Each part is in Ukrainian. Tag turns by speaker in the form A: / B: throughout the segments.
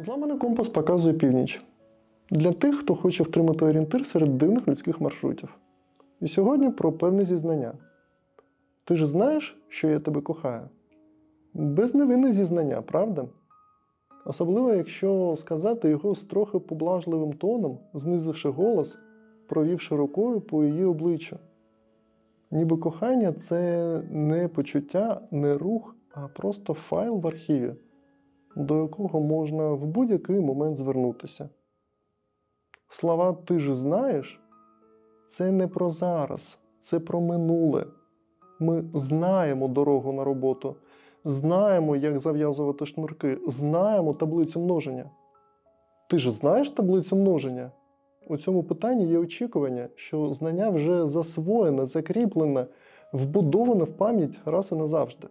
A: Зламаний компас показує північ. Для тих, хто хоче втримати орієнтир серед дивних людських маршрутів. І сьогодні про певне зізнання. Ти ж знаєш, що я тебе кохаю? Безневинне зізнання, правда? Особливо, якщо сказати його з трохи поблажливим тоном, знизивши голос, провівши рукою по її обличчю. Ніби кохання це не почуття, не рух, а просто файл в архіві, до якого можна в будь-який момент звернутися. Слова ти ж знаєш це не про зараз, це про минуле. Ми знаємо дорогу на роботу, знаємо, як зав'язувати шнурки, знаємо таблицю множення. Ти ж знаєш таблицю множення? У цьому питанні є очікування, що знання вже засвоєне, закріплене, вбудоване в пам'ять раз і назавжди.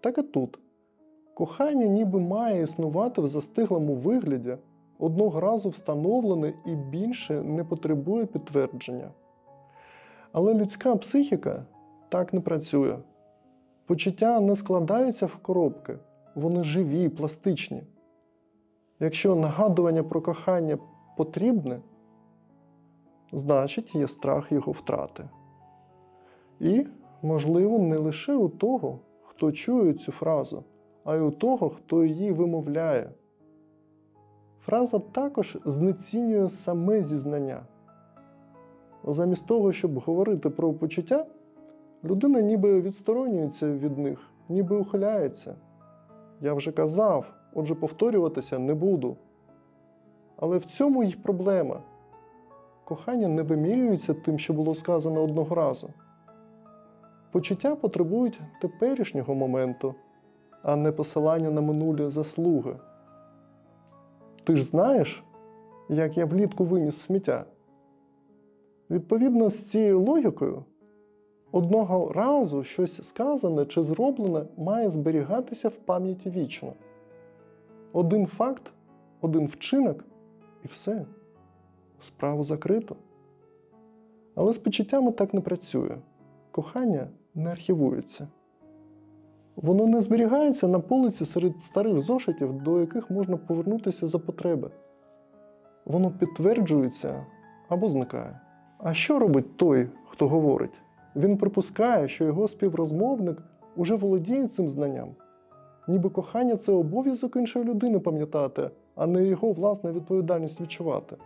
A: Так і тут. Кохання ніби має існувати в застиглому вигляді, одного разу встановлене і більше не потребує підтвердження. Але людська психіка так не працює. Почуття не складаються в коробки, вони живі, пластичні. Якщо нагадування про кохання потрібне, значить є страх його втрати. І, можливо, не лише у того, хто чує цю фразу, а й у того, хто її вимовляє. Фраза також знецінює саме зізнання. Замість того, щоб говорити про почуття, людина ніби відсторонюється від них, ніби ухиляється. Я вже казав, отже, повторюватися не буду. Але в цьому й проблема. Кохання не вимірюється тим, що було сказано одного разу. Почуття потребують теперішнього моменту, а не посилання на минулі заслуги. Ти ж знаєш, як я влітку виніс сміття? Відповідно з цією логікою, одного разу щось сказане чи зроблене має зберігатися в пам'яті вічно. Один факт, один вчинок і все. Справу закрито. Але з почуттями так не працює. Кохання не архівується. Воно не зберігається на полиці серед старих зошитів, до яких можна повернутися за потреби. Воно підтверджується або зникає. А що робить той, хто говорить? Він припускає, що його співрозмовник уже володіє цим знанням. Ніби кохання це обов'язок іншої людини пам'ятати, а не його власна відповідальність відчувати.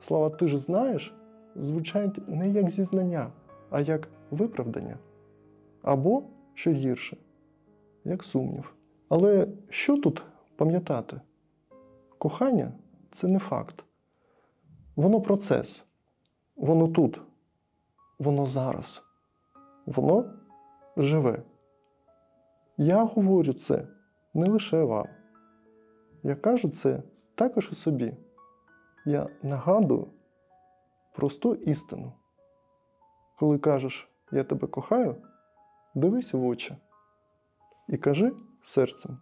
A: Слова ти ж знаєш звучать не як зізнання, а як виправдання. Або, що гірше, як сумнів. Але що тут пам'ятати? Кохання це не факт. Воно процес. Воно тут. Воно зараз. Воно живе. Я говорю це не лише вам. Я кажу це також і собі. Я нагадую просту істину. Коли кажеш я тебе кохаю, дивись в очі і кажи серцем